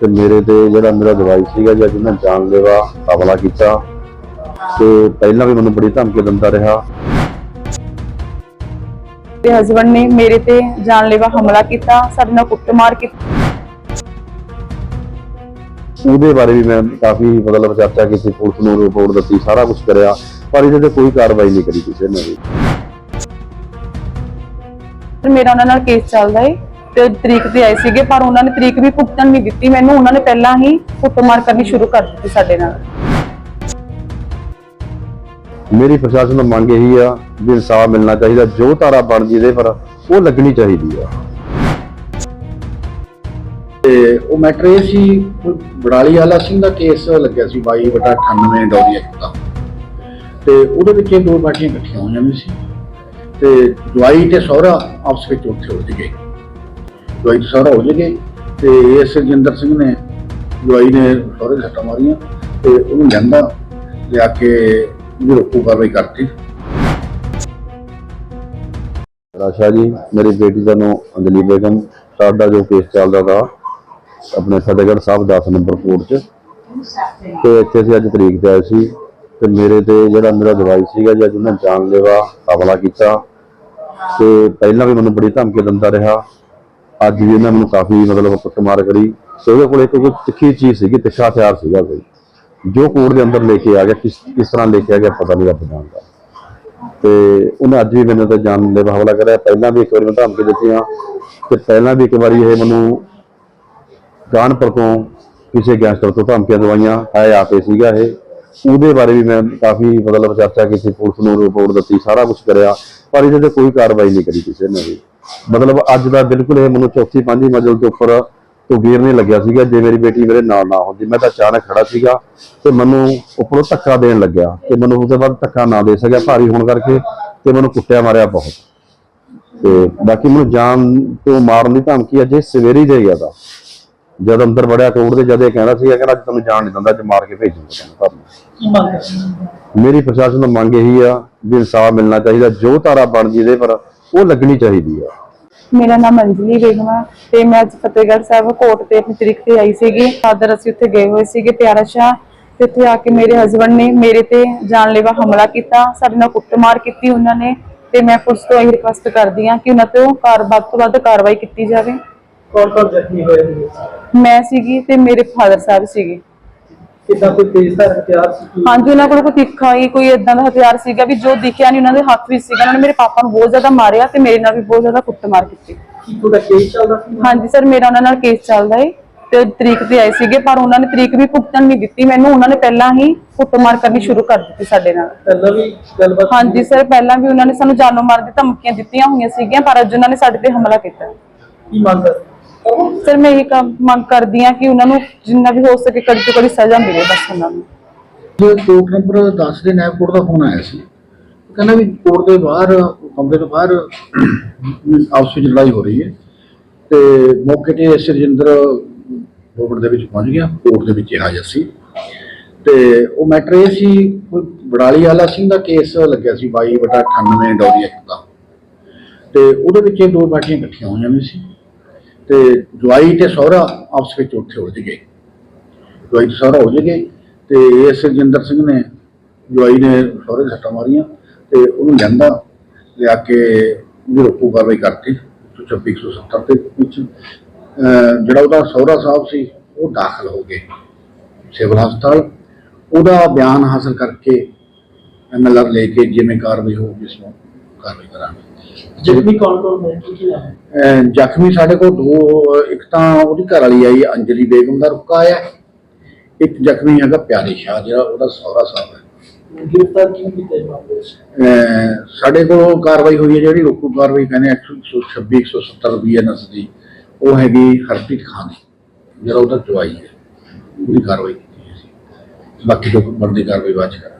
ਤੇ ਮੇਰੇ ਤੇ ਜਿਹੜਾ ਮੇਰਾ ਜਵਾਈ ਸੀਗਾ ਜੀ ਅੱਜ ਉਹਨੇ ਜਾਨਲੇਵਾ ਹਮਲਾ ਕੀਤਾ। ਤੇ ਪਹਿਲਾਂ ਵੀ ਮੈਨੂੰ ਬੜੀ ਧਮਕੀ ਦਿੰਦਾ ਰਿਹਾ। ਤੇ ਹਸਬੰਡ ਨੇ ਮੇਰੇ ਤੇ ਜਾਨਲੇਵਾ ਹਮਲਾ ਕੀਤਾ ਸਾਡੇ ਨਾਲ ਕੁੱਟਮਾਰ ਕੀਤੀ ਉਹਦੇ ਬਾਰੇ ਵੀ ਮੈਂ ਕਾਫੀ ਮਤਲਬ ਚਰਚਾ ਕੀਤੀ ਪੁਲਿਸ ਨੂੰ ਰਿਪੋਰਟ ਦਿੱਤੀ ਸਾਰਾ ਕੁਝ ਕਰਿਆ ਪਰ ਇਹਦੇ ਤੇ ਕੋਈ ਕਾਰਵਾਈ ਨਹੀਂ ਕਰੀ ਕਿਸੇ ਨੇ ਵੀ। ਮੇਰਾ ਉਹਨਾਂ ਨਾਲ ਕੇਸ ਚੱਲਦਾ ਏ। ਤੇ ਤਰੀਕ ਤੇ ਆਏ ਸੀਗੇ ਪਰ ਉਹਨਾਂ ਨੇ ਤਰੀਕ ਵੀ ਭੁਗਤਣ ਨਹੀਂ ਦਿੱਤੀ। ਮੈਨੂੰ ਉਹਨਾਂ ਨੇ ਪਹਿਲਾਂ ਹੀ ਕੁੱਟਮਾਰ ਕਰਨੀ ਸ਼ੁਰੂ ਕਰ ਦਿੱਤੀ ਸਾਡੇ ਨਾਲ। ਮੇਰੀ ਪ੍ਰਸ਼ਾਸਨ ਨੂੰ ਮੰਗ ਇਹੀ ਆ ਵੀ ਇਨਸਾਫ ਮਿਲਣਾ ਚਾਹੀਦਾ ਜੋ ਧਾਰਾ ਬਣਦੀ ਇਹਦੇ ਪਰ ਉਹ ਲੱਗਣੀ ਚਾਹੀਦੀ ਆ। ਤੇ ਉਹ ਮੈਟਰ ਇਹ ਸੀ ਬੜਾਲੀ ਵਾਲਾ ਸਿੰਘ ਦਾ ਕੇਸ ਲੱਗਿਆ ਸੀ 22 ਬਟਾ 98 ਡੌਰੀ ਐਕਟ ਦਾ। ਤੇ ਉਹਦੇ ਵਿੱਚ ਇਹ ਦੋ ਪਾਰਟੀਆਂ ਇਕੱਠੀਆਂ ਹੋਈਆਂ ਵੀ ਸੀ। ਤੇ ਜਵਾਈ ਤੇ ਸਹੁਰਾ ਆਪਸ ਵਿੱਚ ਉੱਥੇ ਉਲਝ ਗਏ। ਜਵਾਈ ਤੇ ਸਹੁਰਾ ਉਲਝ ਗਏ ਤੇ ਇਸ ਜਿੰਦਰ ਸਿੰਘ ਨੇ ਜਵਾਈ ਨੇ ਸਹੁਰੇ ਸੱਟਾਂ ਮਾਰੀਆਂ ਤੇ ਉਹਨੂੰ ਲਿਆਂਦਾ, ਲਿਆ ਕੇ ਉਹਦੀ ਰੋਕੂ ਕਾਰਵਾਈ ਕਰਤੀ। ਰਾਸ਼ਾ ਜੀ, ਮੇਰੀ ਬੇਟੀ ਦਾ ਨਾਮ ਅੰਜਲੀ ਬੇਗਮ, ਸਾਡਾ ਜੋ ਕੇਸ ਚੱਲਦਾ ਤਾ, ਆਪਣੇ ਫਤਿਹਗੜ੍ਹ ਸਾਹਿਬ 10 ਨੰਬਰ ਕੋਰਟ 'ਚ। ਤੇ ਇੱਥੇ ਅਸੀਂ ਅੱਜ ਤਰੀਕ ਤੇ ਆਏ ਸੀ ਤੇ ਮੇਰੇ ਤੇ ਜਿਹੜਾ ਮੇਰਾ ਦਵਾਈ ਸੀਗਾ ਜੀ, ਅੱਜ ਉਹਨੇ ਜਾਨਲੇਵਾ ਹਮਲਾ ਕੀਤਾ। ਤੇ ਪਹਿਲਾਂ ਵੀ ਮੈਨੂੰ ਬੜੀ ਧਮਕੀ ਦਿੰਦਾ ਰਿਹਾ। ਅੱਜ ਵੀ ਇਹਨਾਂ ਮੈਨੂੰ ਕਾਫੀ ਮਤਲਬ ਕੁੱਟਮਾਰ ਕਰੀ। ਤੇ ਉਹਦੇ ਕੋਲ ਇੱਕ ਕੋਈ ਤਿੱਖੀ ਚੀਜ਼ ਸੀਗੀ, ਤਿੱਖਾ ਹਥਿਆਰ ਸੀਗਾ ਕੋਈ। ਜੋ ਕੋਰਟ ਦੇ ਅੰਦਰ ਲੈ ਕੇ ਆ ਗਿਆ, ਕਿਸ ਕਿਸ ਤਰ੍ਹਾਂ ਲੈ ਕੇ ਆ ਗਿਆ ਪਤਾ ਨਹੀਂ ਰੱਬ ਜਾਣਦਾ। ਤੇ ਉਹਨੇ ਅੱਜ ਵੀ ਮੈਨੂੰ ਤਾਂ ਜਾਨ ਦੇ ਹਵਾਲਾ ਕਰਿਆ। ਪਹਿਲਾਂ ਵੀ ਇੱਕ ਵਾਰੀ ਮੈਂ ਧਮਕੀ ਦਿੱਤੀਆਂ ਤੇ ਪਹਿਲਾਂ ਵੀ ਇੱਕ ਵਾਰੀ ਇਹ ਮੈਨੂੰ ਕਾਨਪੁਰ ਤੋਂ ਕਿਸੇ ਗੈਂਗਸਟਰ ਤੋਂ ਧਮਕੀਆਂ ਦਵਾਈਆਂ। ਹੈ ਆਪੇ ਸੀਗਾ ਇਹ। ਉਹਦੇ ਬਾਰੇ ਵੀ ਮੈਂ ਕਾਫੀ ਮਤਲਬ ਚਰਚਾ ਕੀਤੀ, ਪੁਲਿਸ ਨੂੰ ਰਿਪੋਰਟ ਦਿੱਤੀ, ਸਾਰਾ ਕੁਝ ਕਰਿਆ। ਪਰ ਇਹਦੇ ਤੇ ਕੋਈ ਕਾਰਵਾਈ ਨਹੀਂ ਕਰੀ ਕਿਸੇ ਨੇ ਵੀ। ਮਤਲਬ ਅੱਜ ਦਾ ਬਿਲਕੁਲ ਇਹ ਮੈਨੂੰ ਚੌਥੀ ਪੰਜਵੀਂ ਮੰਜ਼ਿਲ ਦੇ ਉੱਪਰ ਤੋਂ ਵੀਰ ਨਹੀਂ ਲੱਗਿਆ ਸੀਗਾ ਜੇ ਮੇਰੀ ਬੇਟੀ ਮੇਰੇ ਨਾਲ ਨਾ ਹੁੰਦੀ। ਮੈਂ ਤਾਂ ਅਚਾਨਕ ਖੜਾ ਸੀਗਾ ਤੇ ਮੈਨੂੰ ਉੱਪਰੋਂ ਧੱਕਾ ਦੇਣ ਲੱਗਿਆ ਤੇ ਮੈਨੂੰ ਉਸ ਤੋਂ ਬਾਅਦ ਧੱਕਾ ਨਾ ਦੇ ਸਕਿਆ ਭਾਰੀ ਹੋਣ ਕਰਕੇ ਤੇ ਮੈਨੂੰ ਕੁੱਟਿਆ ਮਾਰਿਆ ਬਹੁਤ। ਤੇ ਬਾਕੀ ਮੈਨੂੰ ਜਾਨ ਤੋਂ ਮਾਰਨ ਦੀ ਧਮਕੀ ਅਜੇ ਸਵੇਰੇ ਹੀ ਦੇ ਗਿਆ ਤਾਂ। ਜਦ ਅੰਦਰ ਵੜਿਆ ਕੋਰਟ ਦੇ ਜਦ ਇਹ ਕਹਿੰਦਾ ਸੀਗਾ ਕਹਿੰਦਾ ਅੱਜ ਤੁਹਾਨੂੰ ਜਾਣ ਨਹੀਂ ਦਿੰਦਾ ਅੱਜ ਮਾਰ ਕੇ ਭੇਜੂਗਾ ਤੁਹਾਨੂੰ ਮੇਰੀ ਪ੍ਰਸ਼ਾਸਨ ਨੂੰ ਮੰਗ ਇਹੀ ਆ ਵੀ ਇਨਸਾਫ ਮਿਲਣਾ ਚਾਹੀਦਾ ਜੋ ਧਾਰਾ ਬਣਦੀ ਇਹਦੇ ਪਰ ਉਹ ਲੱਗਣੀ ਚਾਹੀਦੀ ਆ। ਮੇਰਾ ਨਾਮ ਅੰਜਲੀ ਬੇਗਮ ਤੇ ਮੈਂ ਅੱਜ ਫਤਿਹਗੜ੍ਹ ਸਾਹਿਬ ਕੋਰਟ ਤੇ ਆਪਣੀ ਤਰੀਕ ਤੇ ਆਈ ਸੀਗੀ। ਫਾਦਰ ਅਸੀਂ ਉੱਥੇ ਗਏ ਹੋਏ ਸੀਗੇ ਪਿਆਰਾ ਸ਼ਾਹ ਤੇ ਉੱਥੇ ਆ ਕੇ ਮੇਰੇ ਹਸਬੰਡ ਨੇ ਮੇਰੇ ਤੇ ਜਾਨਲੇਵਾ ਹਮਲਾ ਕੀਤਾ। ਸਾਡੇ ਨਾਲ ਕੁੱਟਮਾਰ ਕੀਤੀ ਉਹਨਾਂ ਨੇ ਤੇ ਮੈਂ ਪੁਲਿਸ ਤੋਂ ਇਹ ਰਿਕੁਐਸਟ ਕਰਦੀ ਹਾਂ ਕਿ ਉਹਨਾਂ ਤੇ ਉਹ ਕਾਰ ਵੱਧ ਤੋਂ ਵੱਧ ਕਾਰਵਾਈ ਕੀਤੀ ਜਾਵੇ। ਕੌਣ ਕੌਣ ਜ਼ਖਮੀ ਹੋਏ ਮੈਂ ਸੀਗੀ ਤੇ ਮੇਰੇ ਫਾਦਰ ਸਾਹਿਬ ਸੀਗੇ। ਕਿੱਦਾਂ ਕੋਈ ਤੇਜ਼ਧਾਰ ਹਥਿਆਰ ਸੀ ਕੀ? ਹਾਂਜੀ ਉਹਨਾਂ ਕੋਲ ਕੋਈ ਤਿੱਖਾ ਹੀ ਕੋਈ ਇਦਾਂ ਦਾ ਹਥਿਆਰ ਸੀਗਾ ਵੀ ਜੋ ਦਿਖਿਆ ਨਹੀਂ ਉਹਨਾਂ ਦੇ ਹੱਥ ਵਿੱਚ ਸੀਗਾ। ਉਹਨਾਂ ਨੇ ਮੇਰੇ ਪਾਪਾ ਨੂੰ ਬਹੁਤ ਜ਼ਿਆਦਾ ਮਾਰਿਆ ਤੇ ਮੇਰੇ ਨਾਲ ਵੀ ਬਹੁਤ ਜ਼ਿਆਦਾ ਕੁੱਟਮਾਰ ਕੀਤੀ। ਕੀ ਤੁਹਾਡਾ ਕੇਸ ਚੱਲਦਾ ਸੀ? ਹਾਂਜੀ ਸਰ ਮੇਰਾ ਉਹਨਾਂ ਨਾਲ ਕੇਸ ਚੱਲਦਾ ਏ ਤੇ ਤਰੀਕ ਤੇ ਆਏ ਸੀਗੇ ਪਰ ਉਹਨਾਂ ਨੇ ਤਰੀਕ ਵੀ ਭੁਗਤਣ ਨਹੀਂ ਦਿੱਤੀ। ਮੈਨੂੰ ਉਹਨਾਂ ਨੇ ਪਹਿਲਾਂ ਹੀ ਕੁੱਟਮਾਰ ਕਰਨੀ ਸ਼ੁਰੂ ਕਰ ਦਿੱਤੀ ਸਾਡੇ ਨਾਲ। ਪਹਿਲਾਂ ਵੀ ਗੱਲਬਾਤ ਹਾਂਜੀ ਸਰ ਪਹਿਲਾਂ ਵੀ ਉਹਨਾਂ ਨੇ ਸਾਨੂੰ ਜਾਨੋਂ ਮਾਰਨ ਦੀ ਧਮਕੀਆਂ ਦਿੱਤੀਆਂ ਹੋਈਆਂ ਸੀਗੀਆਂ ਪਰ ਅੱਜ ਉਹਨਾਂ ਨੇ ਸਾਡੇ ਤੇ ਹਮਲਾ ਕੀਤਾ। ਕੀ? ਸਰ ਮੈਂ ਇਹ ਕੰਮ ਮੰਗ ਕਰਦੀ ਹਾਂ ਕਿ ਉਹਨਾਂ ਨੂੰ ਜਿੰਨਾ ਵੀ ਹੋ ਸਕੇ ਕੜੀ ਤੋਂ ਕੜੀ ਸਜ਼ਾ ਮਿਲੇ ਬਸ ਉਹਨਾਂ ਨੂੰ। ਜੋ ਕੋਰਟ ਨੰਬਰ 10 ਦੇ ਨਾਇਬ ਕੋਰਟ ਦਾ ਫੋਨ ਆਇਆ ਸੀ, ਉਹ ਕਹਿੰਦਾ ਵੀ ਕੋਰਟ ਦੇ ਬਾਹਰ ਕਮਰੇ ਤੋਂ ਬਾਹਰ ਆਪਸ ਵਿੱਚ ਲੜਾਈ ਹੋ ਰਹੀ ਹੈ ਤੇ ਮੌਕੇ ਤੇ ਸਰਜਿੰਦਰ ਕੋਰਟ ਦੇ ਵਿੱਚ ਪਹੁੰਚ ਗਿਆ, ਕੋਰਟ ਦੇ ਵਿੱਚ ਇਹ ਹਾਜ਼ਰ ਸੀ ਤੇ ਉਹ ਮੈਟਰ ਇਹ ਸੀ ਬੜਾਲੀ ਵਾਲਾ ਸਿੰਘ ਦਾ ਕੇਸ ਲੱਗਿਆ ਸੀ 22 ਬਟਾ 98 ਡੌਰੀ ਐਕਟ ਦਾ। ਤੇ ਉਹਦੇ ਵਿੱਚ ਇਹ ਦੋ ਪਾਰਟੀਆਂ ਇਕੱਠੀਆਂ ਹੋਈਆਂ ਵੀ ਸੀ। ਤੇ ਜਵਾਈ ਤੇ ਸਹੁਰਾ ਆਪਸ ਵਿੱਚ ਉੱਥੇ ਉਲਝ ਗਏ। ਜਵਾਈ ਤੇ ਸਹੁਰਾ ਉਲਝ ਗਏ ਤੇ ਇਸ ਸਰਜਿੰਦਰ ਸਿੰਘ ਨੇ ਜਵਾਈ ਨੇ ਸਹੁਰੇ ਸੱਟਾਂ ਮਾਰੀਆਂ ਤੇ ਉਹਨੂੰ ਲਿਆਂਦਾ ਲਿਆ ਕੇ ਉਹਦੀ ਰੋਕੂ ਕਾਰਵਾਈ ਕਰਤੀ 126 170 ਦੇ ਵਿੱਚ। ਜਿਹੜਾ ਉਹਦਾ ਸਹੁਰਾ ਸਾਹਿਬ ਸੀ, ਉਹ ਦਾਖਲ ਹੋ ਗਏ ਸਿਵਲ ਹਸਪਤਾਲ। ਉਹਦਾ ਬਿਆਨ ਹਾਸਲ ਕਰਕੇ ਐਮਐਲਆਰ ਲੈ ਕੇ ਜਿਵੇਂ ਕਾਰਵਾਈ ਹੋਊਗੀ, ਇਸ ਨੂੰ ਕਾਰਵਾਈ ਕਰਾਂਗੇ। ਜ਼ਖਮੀ ਕੌਣ ਕੌਣ ਨੇ ਕੀ ਕੀ ਨਾਮ ਹੈ ਅਹ ਜ਼ਖਮੀ ਸਾਡੇ ਕੋਲ ਦੋ ਇੱਕ ਤਾਂ ਉਹਦੀ ਘਰ ਵਾਲੀ ਆਈ ਅੰਜਲੀ ਬੇਗਮ ਦਾ ਰੁਕਾ ਆਇਆ। ਇੱਕ ਜ਼ਖਮੀ ਹੈਗਾ ਪਿਆਰੇ ਸ਼ਾਹ ਜਿਹੜਾ ਉਹਦਾ ਸਹੁਰਾ ਸਾਹਿਬ ਹੈ। ਗ੍ਰਿਫਤਾਰ ਕਿਉਂ ਕੀਤਾ ਇਸ ਮਾਮਲੇ ਅਹ ਸਾਡੇ ਕੋਲ ਕਾਰਵਾਈ ਹੋਈ ਹੈ ਜਿਹੜੀ ਰੋਕੂ ਕਾਰਵਾਈ ਕਹਿੰਦੇ 126 170 ਬੀਐਨਐਸ ਦੀ ਉਹ ਹੈਗੀ ਹਰਪ੍ਰੀਤ ਖਾਨ ਦੀ ਜਿਹੜਾ ਉਹਦਾ ਜਵਾਈ ਹੈ। ਉਹਦੀ ਕਾਰਵਾਈ ਕੀਤੀ ਹੈ ਬਾਕੀ ਤੋਂ ਬਣਦੀ ਕਾਰਵਾਈ ਬਾਅਦ ਚ ਕਰਾਂਗੇ।